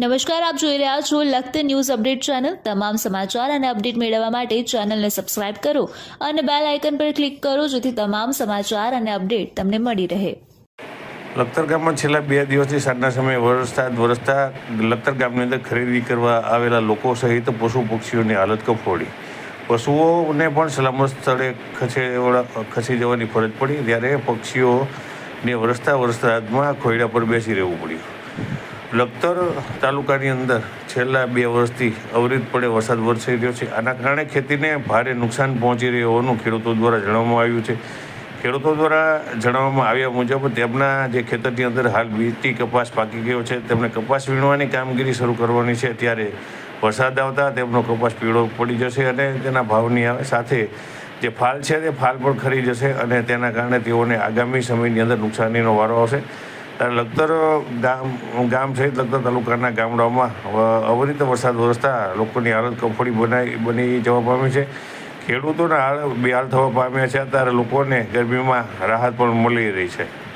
નમસ્કાર, આપ જોઈ રહ્યા છો લખત ન્યૂઝ અપડેટ ચેનલ. તમામ સમાચાર અને અપડેટ મેળવવા માટે ચેનલને સબસ્ક્રાઇબ કરો અને બેલ આઇકન પર ક્લિક કરો જેથી તમામ સમાચાર અને અપડેટ તમને મળી રહે. લખતર ગામમાં છેલ્લા બે દિવસથી સાંજના સમયે વરસતા વરસતા લખતર ગામની અંદર ખરીદી કરવા આવેલા લોકો સહિત પશુ પક્ષીઓની હાલત કફોડી. પશુઓને પણ સલામત સ્થળે ખસેવડા ખસી જવાની ફરજ પડી. ત્યારે પક્ષીઓને વરસતા વરસાદમાં ખોયડા પર બેસી રહેવું પડ્યું. લખતર તાલુકાની અંદર છેલ્લા બે વર્ષથી અવિરતપણે વરસાદ વરસી રહ્યો છે. આના કારણે ખેતીને ભારે નુકસાન પહોંચી રહ્યું હોવાનું ખેડૂતો દ્વારા જણાવવામાં આવ્યું છે. ખેડૂતો દ્વારા જણાવવામાં આવ્યા મુજબ તેમના જે ખેતરની અંદર હાલ બીટી કપાસ પાકી ગયો છે. તેમણે કપાસ વીણવાની કામગીરી શરૂ કરવાની છે. ત્યારે વરસાદ આવતા તેમનો કપાસ પીળો પડી જશે અને તેના ભાવની સાથે જે ફાલ છે તે ફાલ પણ ખરી જશે અને તેના કારણે તેઓને આગામી સમયની અંદર નુકસાનીનો વારો આવશે. લખતર ગામ ગામ સહિત લખતર તાલુકાના ગામડાઓમાં અવરિત અવિરત વરસાદ વરસતા લોકોની હાલત કફોડી બનાવી બની જવા પામી છે. ખેડૂતોના હાલ, બેહાલ થવા પામ્યા છે. ત્યારે લોકોને ગરમીમાં રાહત પણ મળી રહી છે.